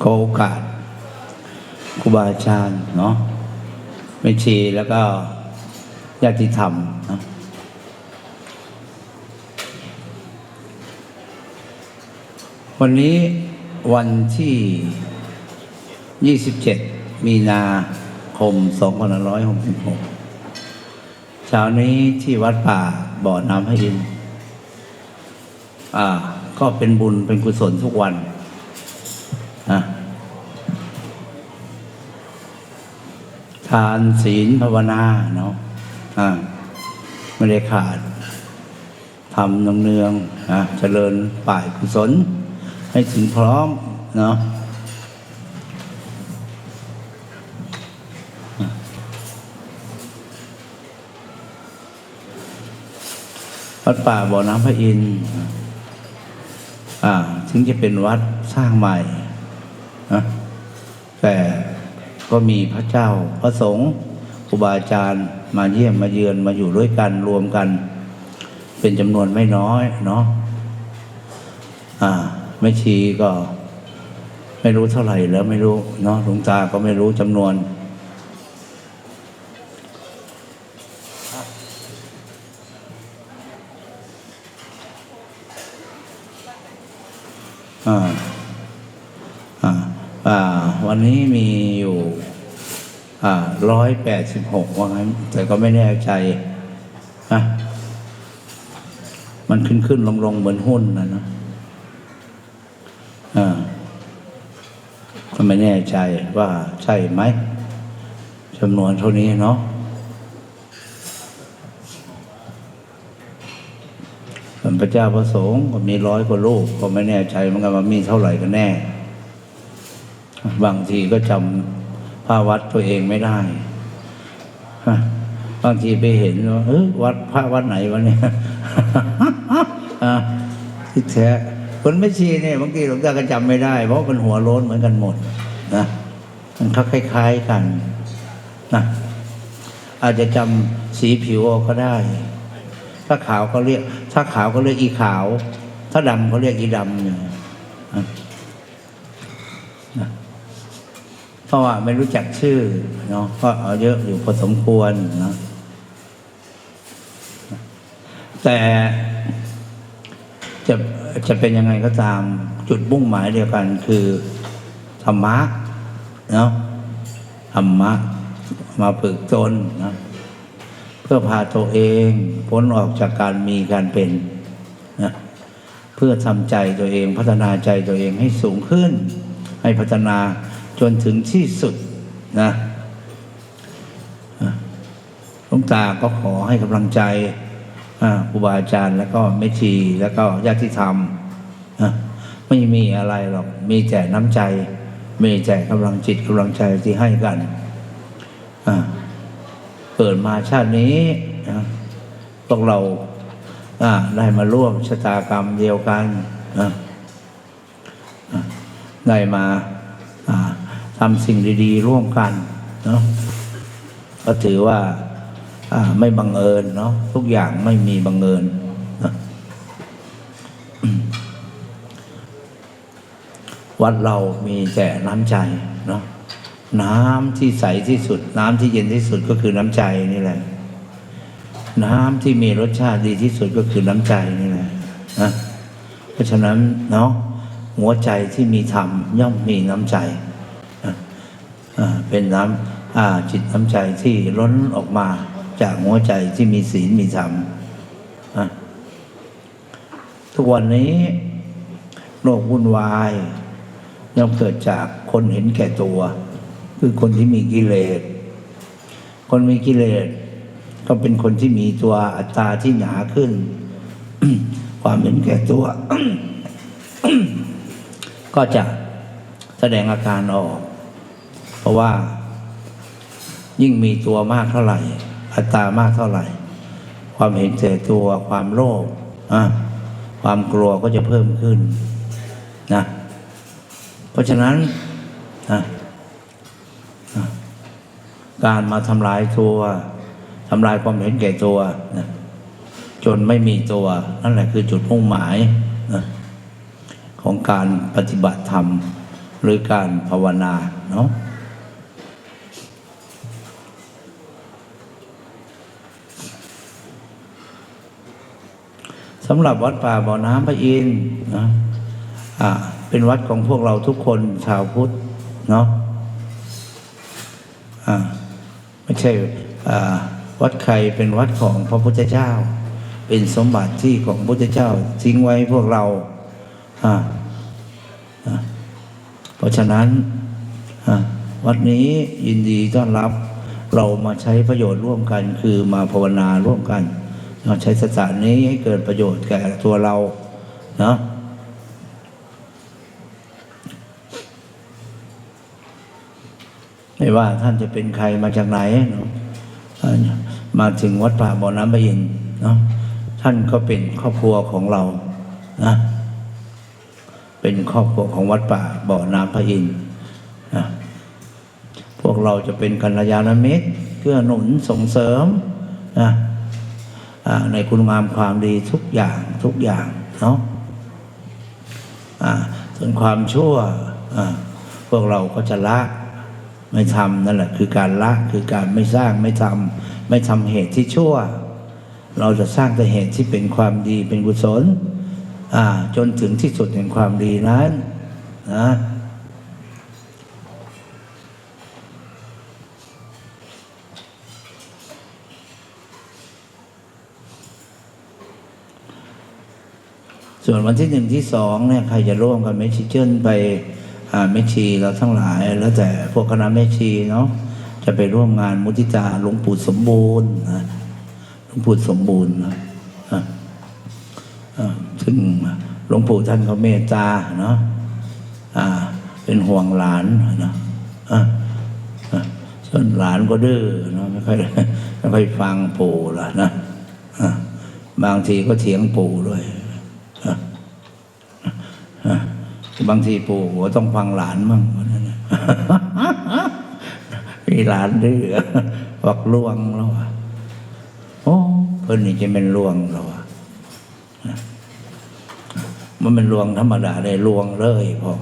ขอโอกาสครูบาอาจารย์เนาะแม่ชีแล้วก็ญาติธรรมนะวันนี้วันที่ 27 มีนาคม 2566เช้านี้ที่วัดป่าบ่อน้ำพระอิน อ่า ก็เป็นบุญเป็นกุศลทุกวัน ทานศีลภาวนาเนาะอ่าไม่ได้ขาดทำเนืองๆนะเจริญป่ายกุศล ให้ถึงพร้อมเนาะวัดป่าบ่อน้ำพระอินทร์อ่าถึงจะเป็นวัดสร้างใหม่ แต่ก็มีพระเจ้าพระสงฆ์ครูบาอาจารย์มาเยี่ยมมาเยือนมาอยู่ด้วยกันรวมกัน เป็นจำนวนไม่น้อยเนาะอ่าไม่ชีก็ ไม่รู้เท่าไหร่แล้วไม่รู้เนาะหลวงตาก็ไม่รู้จำนวนอ่าอ่าอ่า วันนี้มีอยู่ร้อยแปดสิบหกว่างั้น แต่ก็ไม่แน่ใจนะมันขึ้นขึ้นลงลงเหมือนหุ้นนะเนะอ่าก็ไม่แน่ใจว่าใช่ไหมจำนวนเท่านี้เนาะส่วนพระเจ้าพระสงฆ์ก็มีร้อยกว่าลูกก็ไม่แน่ใจเหมือนกันว่ามีเท่าไหร่กันแน่ บางทีก็จำภาวัดตัวเองไม่ได้บางทีไปเห็นว่าเออวัดพระวัดไหนวะเนี่ยที่แท้คนไม่ชีเนี่ยบางทีหลวงตาก็จำไม่ได้ เพราะมันหัวโล้นเหมือนกันหมดนะมันคล้ายๆกันนะอาจจะจำสีผิวเอาก็ได้ ถ้าขาวก็เรียก ถ้าขาวก็เรียกอีขาว ถ้าดำก็เรียกอีดำเนี่ยนะนะเพ ราะว่าไม่รู้จักชื่อเนาะก็เอาเยอะอยู่พอสมควรนะแต่จะจะเป็นยังไงก็ตามจุดมุ่งหมายเดียวกันคือธรรมะเนาะธรรมะมาฝึกตนนะเพื่อพาตัวเองพ้นออกจากการมีการเป็นนะเพื่อทำใจตัวเองพัฒนาใจตัวเองให้สูงขึ้น ให้พัฒนา จนถึงที่สุดนะหลวงตาก็ขอให้กำลังใจครูบาอาจารย์แล้วก็แม่ชีแล้วก็ญาติธรรมไม่มีอะไรหรอก มีแต่น้ำใจ มีแต่กำลังจิตกำลังใจที่ให้กันเกิดมาชาตินี้นะพวกเราได้มาร่วมชะตากรรมเดียวกันได้มา ทำสิ่งดี ๆ ร่วมกันเนาะก็ถือว่าไม่บังเอิญเนาะทุกอย่างไม่มีบังเอิญวัดเรามีแต่น้ำใจเนาะน้ำที่ใสที่สุด น้ำที่เย็นที่สุดก็คือน้ำใจนี่แหละ น้ำที่มีรสชาติดีที่สุดก็คือน้ำใจนี่แหละนะเพราะฉะนั้นเนาะหัวใจที่มีธรรมย่อมมีน้ำใจ เป็นน้ำจิตน้ำใจที่ล้นออกมาจากหัวใจที่มีศีลมีธรรมทุกวันนี้โลกวุ่นวาย ย่อมเกิดจากคนเห็นแก่ตัว คือคนที่มีกิเลส คนมีกิเลส ก็เป็นคนที่มีตัวอัตตาที่หนาขึ้น ความเห็นแก่ตัว ก็จะแสดงอาการออก เพราะว่า ยิ่งมีตัวมากเท่าไหร่ อัตตามากเท่าไหร่ ความเห็นแก่ตัวความโลภความกลัวก็จะเพิ่มขึ้นนะเพราะฉะนั้นนะการมาทำลายตัวทำลายความเห็นแก่ตัวนะจนไม่มีตัว นั่นแหละคือจุดมุ่งหมายนะของการปฏิบัติธรรม หรือการภาวนาเนาะำหรับวัดป่าบ่อน้ำพระอินทร์นะเป็นวัดของพวกเราทุกคนชาวพุทธเนาะไม่ใช่วัดใครเป็นวัดของพระพุทธเจ้า เป็นสมบัติที่ของพระพุทธเจ้าทิ้งไว้พวกเราเพราะฉะนั้นวัดนี้ยินดีต้อนรับเรามาใช้ประโยชน์ร่วมกันคือมาภาวนาร่วมกัน เราใช้สถานนี้ให้เกิดประโยชน์แก่ตัวเราเนาะไม่ว่าท่านจะเป็นใครมาจากไหนเนาะมาถึงวัดป่าบ่อน้ำพระอินเนาะท่านก็เป็นครอบครัวของเรานะเป็นครอบครัวของวัดป่าบ่อน้ำพระอินนะพวกเราจะเป็นกัลยาณมิตรเกื้อหนุนส่งเสริมนะ ในคุณงามความดีทุกอย่างทุกอย่างเนาะส่วนความชั่วพวกเราก็จะละไม่ทำนั่นแหละคือการละคือการไม่สร้างไม่ทำไม่ทำเหตุที่ชั่ว เราจะสร้างแต่เหตุที่เป็นความดีเป็นกุศลจนถึงที่สุดแห่งความดีนั้นนะ ส่วนวันที่หนึ่งที่สองเนี่ยใครจะร่วมกับแม่ชีเจิ้นไปอ่าแม่ชีเราทั้งหลาย แล้วแต่พวกคณะแม่ชีเนาะจะไปร่วมงานมุทิตาหลวงปู่สมบูรณ์หลวงปู่สมบูรณ์นะซึ่งหลวงปู่ท่านก็เมตตาเนาะเป็นห่วงหลานเนาะส่วนหลานก็ดื้อเนาะไม่ค่อยไม่ค่อยฟังปู่ละนะะบางทีก็เถียงปู่ด้วย บางทีปู่หัวต้องฟังหลานมั่งมันมีหลานดื้อบอกลวงแล้วอะโอ้เพิ่นนี่จะเป็นลวงแล้วอะมันเป็นลวงธรรมดาได้ลวงเลยพ่อ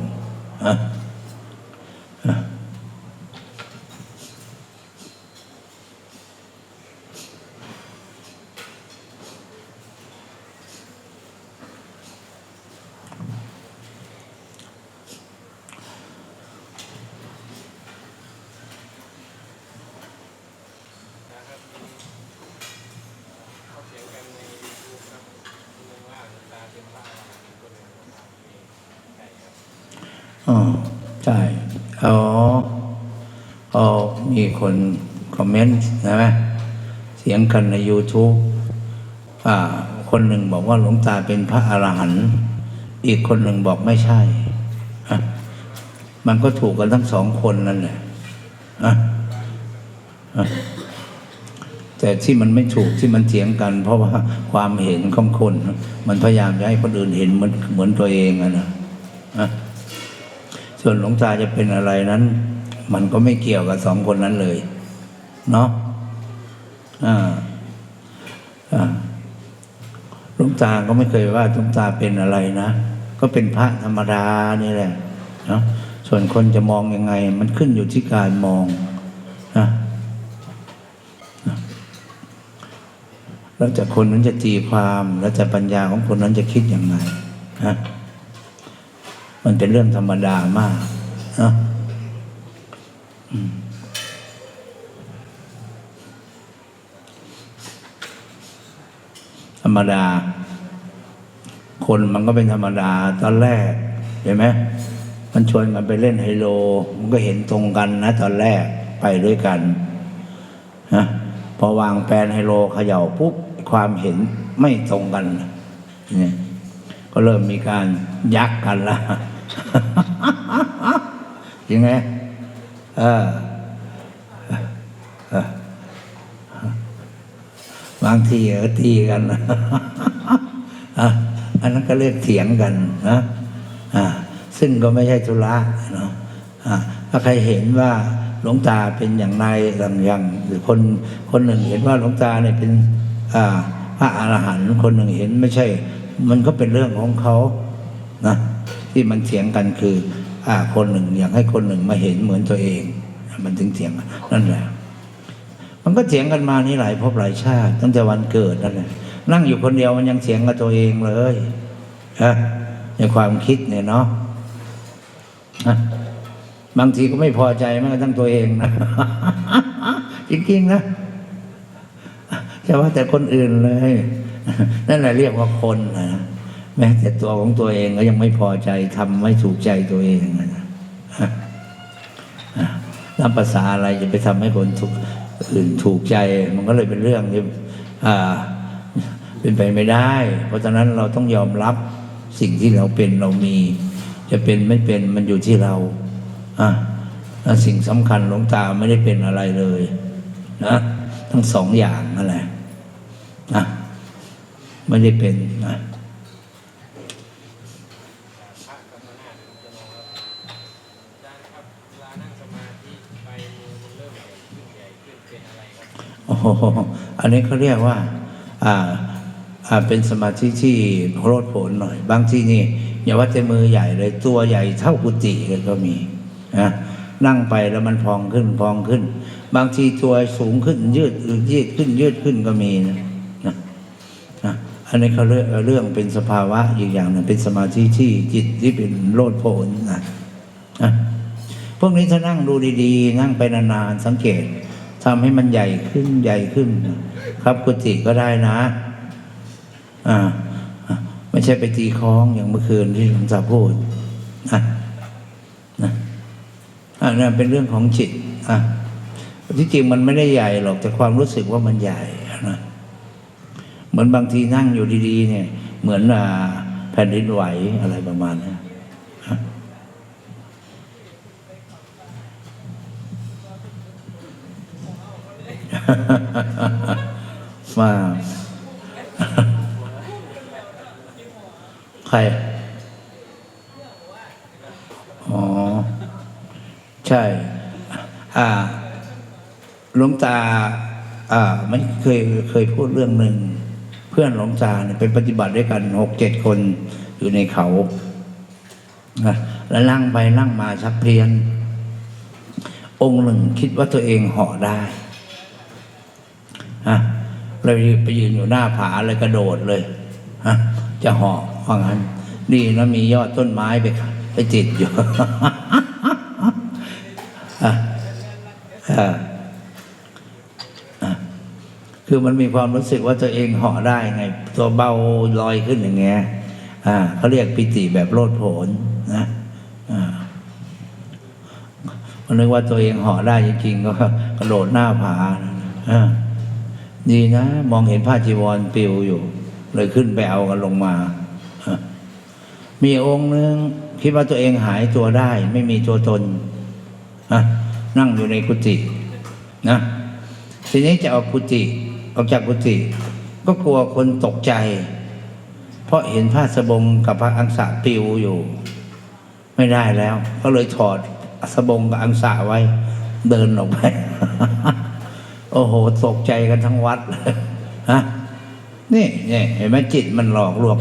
อ๋อใช่อ๋ออ๋อมีคนคอมเมนต์นะไหมเสียงกันใน YouTube อ่า คนหนึ่งบอกว่าหลวงตาเป็นพระอรหันต์อีกคนหนึ่งบอกไม่ใช่มันก็ถูกกันทั้งสองคนนั่นแหละอะแต่ที่มันไม่ถูกที่มันเถียงกัน เพราะว่าความเห็นของคน มันพยายามจะให้คนอื่นเห็นเหมือนเหมือนตัวเองอะนะอะ ส่วนหลวงตาจะเป็นอะไรนั้น มันก็ไม่เกี่ยวกับสองคนนั้นเลย เนาะอ่าอ่าหลวงตาก็ไม่เคยว่าหลวงตาเป็นอะไรนะ ก็เป็นพระธรรมดานี่แหละเนาะส่วนคนจะมองยังไง มันขึ้นอยู่ที่การมองนะแล้วแต่คนนั้นจะตีความ แล้วแต่ปัญญาของคนนั้นจะคิดอย่างไรนะ มันเป็นเรื่องธรรมดามากนะธรรมดา คนมันก็เป็นธรรมดา ตอนแรกเห็นไหมมันชวนกันไปเล่นไฮโล มันก็เห็นตรงกันนะตอนแรกไปด้วยกันนะพอวางแปลนไฮโลเขย่าปุ๊บความเห็นไม่ตรงกันเนี่ย ก็เริ่มมีการยักกันละยังไงเออ บางทีเออตีกันอะอันนั้นก็เรียกเถียงกันนะอ่าซึ่งก็ไม่ใช่ธุระเนาะอ่าถ้าใครเห็นว่าหลวงตาเป็นอย่างไรอย่างอย่างหรือคนคนหนึ่งเห็นว่าหลวงตาเนี่ยเป็นพระอรหันต์คนหนึ่งเห็นไม่ใช่ มันก็เป็นเรื่องของเขานะที่มันเถียงกันคือ อ่าคนหนึ่งอยากให้คนหนึ่งมาเห็นเหมือนตัวเอง มันถึงเถียงนั่นแหละ มันก็เถียงกันมานี่หลายภพหลายชาติ ตั้งแต่วันเกิดนั่นแหละนั่งอยู่คนเดียวมันยังเถียงกับตัวเองเลยฮะในความคิดเนี่ยเนาะฮะบางทีก็ไม่พอใจแม้กระทั่งตัวเองนะจริงๆนะจะว่าแต่คนอื่นเลย นั่นแหละเรียกว่าคนนะแม้แต่ตัวของตัวเองก็ยังไม่พอใจทำไม่ถูกใจตัวเองนะรับภาษาอะไรจะไปทำให้คนถูกอื่นถูกใจ มันก็เลยเป็นเรื่องที่เป็นไปไม่ได้ เพราะฉะนั้นเราต้องยอมรับสิ่งที่เราเป็นเรามี จะเป็นไม่เป็นมันอยู่ที่เราอะสิ่งสำคัญหลวงตาไม่ได้เป็นอะไรเลย นะ ทั้งสองอย่างนั่นแหละนะ ไม่ได้เป็นนะอันเริ่มใหญ่ขึ้นใหญ่ขึ้นเป็นอะไรครับโอ้โหอันนี้เขาเรียกว่า อ่าอ่าเป็นสมาธิที่โลดโผนหน่อย บางทีนี่อย่าว่าแต่มือใหญ่เลยตัวใหญ่เท่ากุฏิเลยก็มีนะนั่งไปแล้วมันพองขึ้นพองขึ้น บางทีตัวสูงขึ้นยืดยืดขึ้นยืดขึ้นก็มีนะ อันนี้เขาเรื่องเรื่องเป็นสภาวะอีกอย่างหนึ่งเป็นสมาธิที่จิตที่เป็นโลดโผนนะนะพวกนี้ถ้านั่งดูดีๆ นั่งไปนานๆสังเกตทำให้มันใหญ่ขึ้นใหญ่ขึ้น ครับกุฏิก็ได้นะ อ่า ไม่ใช่ไปตีคล้องอย่างเมื่อคืนที่หลวงตาพูดนะนะอันนั้นเป็นเรื่องของจิตอะที่จริงมันไม่ได้ใหญ่หรอกแต่ความรู้สึกว่ามันใหญ่นะ เหมือนบางทีนั่งอยู่ดีๆ เนี่ย เหมือนอแผ่นดินไหวอะไรประมาณนี้มาใคร อ๋อ ใช่ อ่าหลวงตา อ่า ไมันเคยเคยพูดเรื่องหนึ่ง พื่อนหลวงตาเนี่ยไปปฏิบัติด้วยกันหกเจ็ดคนอยู่ในเขาแล้วนั่งไปนั่งมาชักเพียน องค์หนึ่งคิดว่าตัวเองเหาะได้ฮะเลยไปยืนอยู่หน้าผาเลยกระโดดเลยฮะจะเหาะว่างั้นดีนะมียอดต้นไม้ไปไปติดอยู่ อะอะอะ คือมันมีความรู้สึกว่าตัวเองเหาะได้ไง ตัวเบาลอยขึ้นอย่างเงี้ยอ่าเขาเรียกปิติแบบโลดโผนนะอ่ามันนึกว่าตัวเองเหาะได้จริงๆก็กระโดดหน้าผาอ่าดีนะ มองเห็นผ้าจีวรปลิวอยู่ เลยขึ้นไปเอากันลงมา มีองค์หนึ่งคิดว่าตัวเองหายตัวได้ ไม่มีตัวตนนะนั่งอยู่ในกุฏินะทีนี้จะออกกุฏิ ออกจากกุฏิก็กลัวคนตกใจ เพราะเห็นผ้าสบงกับพระอังสะปิวอยู่ ไม่ได้แล้ว ก็เลยถอดสบงกับอังสะไว้ เดินออกไป โอ้โหตกใจกันทั้งวัดเลยฮะนี่นี่เห็นไหมจิตมันหลอกลวง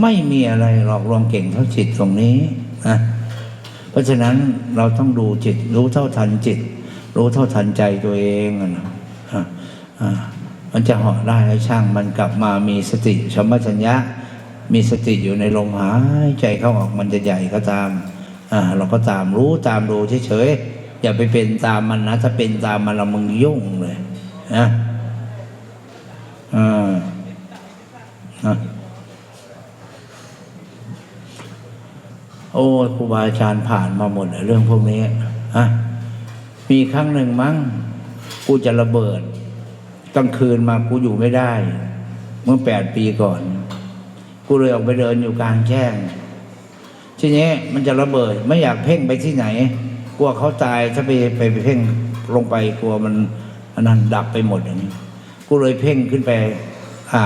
ไม่มีอะไรหลอกลวงเก่งเท่าจิตตรงนี้นะเพราะฉะนั้นเราต้องดูจิต รู้เท่าทันจิต รู้เท่าทันใจตัวเองนะอะะ มันจะเหาะได้ให้ช่างมันกลับมามีสติสมชัญญะ มีสติอยู่ในลมหายใจเข้าออกมันจะใหญ่ก็ตามอ่าเราก็ตามรู้ตามดูเฉยๆอย่าไปเป็นตามมันนะถ้าเป็นตามมันเรามึงยุ่งเลยนะอ่าอะโอ้ครูบาอาจารย์ผ่านมาหมดเลยเรื่องพวกนี้ฮะมีครั้งหนึ่งมั้ง กูจะระเบิด กลางคืนมากูอยู่ไม่ได้ เมื่อแปดปีก่อน กูเลยออกไปเดินอยู่กลางแจ้งทีนี้มันจะระเบิด ไม่อยากเพ่งไปที่ไหน กลัวเขาตายถ้าไปไปไปเพ่งลงไปกลัวมันอันนั้นดับไปหมดอย่างนี้ กูเลยเพ่งขึ้นไป อ่า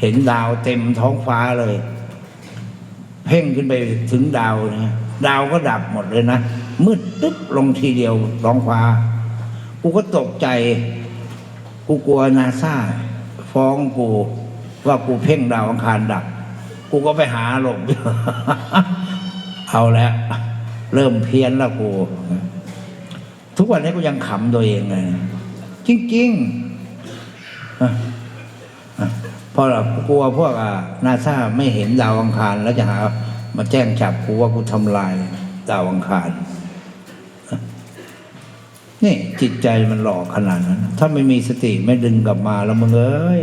เห็นดาวเต็มท้องฟ้าเลย เพ่งขึ้นไปถึงดาวนะดาวก็ดับหมดเลยนะมืดตึ๊บลงทีเดียวท้องฟ้า กูก็ตกใจ กูกลัวนาซาฟ้องกูว่ากูเพ่งดาวอังคารดับ กูก็ไปหาหลบเอาแล้วเริ่มเพี้ยนแล้วกูทุกวันนี้กูยังขำตัวเองเลยจริงๆอะอะเพราะเรากลัวพวกนาซาไม่เห็นดาวอังคาร แล้วจะหามาแจ้งจับกูว่ากูทำลายดาวอังคาร นี่จิตใจมันหลอกขนาดนั้น ถ้าไม่มีสติไม่ดึงกลับมาแล้วมึงเอ้ย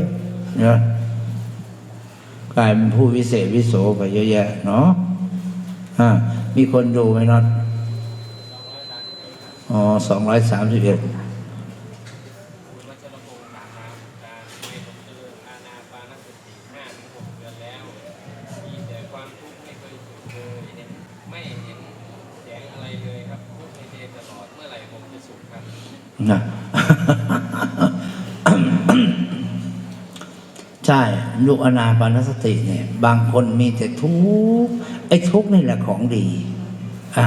นะกลายเป็นผู้วิเศษวิโสไปเยอะแยะเนาะอ่ามีคนดูไหมน็อตอ๋อสองร้อยสามสิบเอ็ด ดูอนาปานสติเนี่ยบางคนมีแต่ทุกข์ไอ้ทุกข์นี่แหละของดีอะ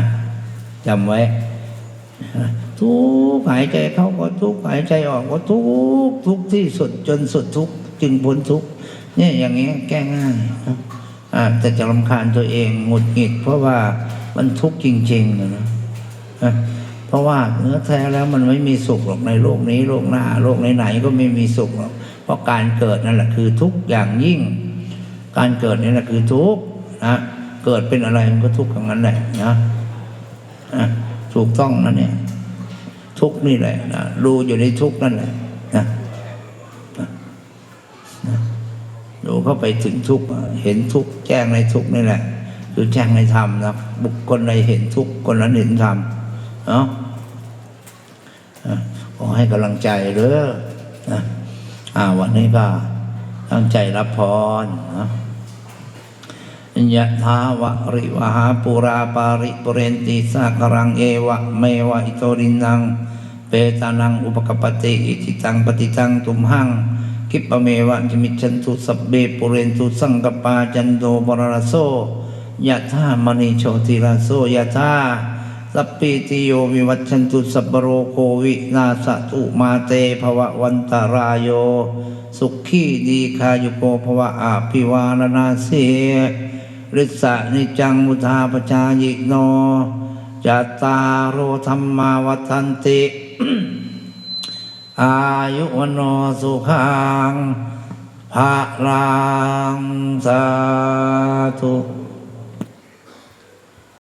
จำไว้ ทุกข์หายใจเข้าก็ทุกข์หายใจออกก็ทุกข์ทุกข์ที่สุดจนสุดทุกข์จึงพ้นทุกข์เนี่ยอย่างเงี้ยแก้ง่ายนะอ่าแต่จะรำคาญตัวเองหงุดหงิด เพราะว่ามันทุกข์จริงๆนะนะเพราะว่าเนื้อแท้แล้วมันไม่มีสุขหรอกในโลกนี้โลกหน้าโลกไหนๆก็ไม่มีสุขหรอก เพราะการเกิดนั่นแหละคือทุกอย่างยิ่ง การเกิดนี่แหละคือทุกนะเกิดเป็นอะไรมันก็ทุกข์อย่างนั้นแหละนะถูกต้องนะเนี่ย ทุกนี่แหละนะรู้อยู่ในทุกนั่นแหละนะนะนะดูเข้าไปถึงทุกเห็นทุกแจ้งในทุกนี่แหละคือแจ้งในธรรมนะบุคคลใดเห็นทุกคนนั้นเห็นธรรมเนาะอะขอให้กำลังใจเด้อนะ อ่าวันนี้ก็ตั้งใจรับพรนะยะถาวะริวหาปุราปาริปุเรนติสากรังเอวะเมวะอิโตรินังเปตานังอุปกปปติอิจิตังปฏิตังตุมหังกิปเมวะจมิจฉันตุสัพเบปุเรนตุสังกปาจันโดบรรโสยะธามณีโชติราโสยะธา สัพพิติโยวิวัชชันตุสัพโรโควินาสตุมาเตภวะวันตารายโย สุขีดีคายุโกภวะอาภิวาลนาเสริสะนิจังมุทาปจายิโนจัตตารโอธรรมาวัฏันติ อายุวโนสุขังภาลังสาธุ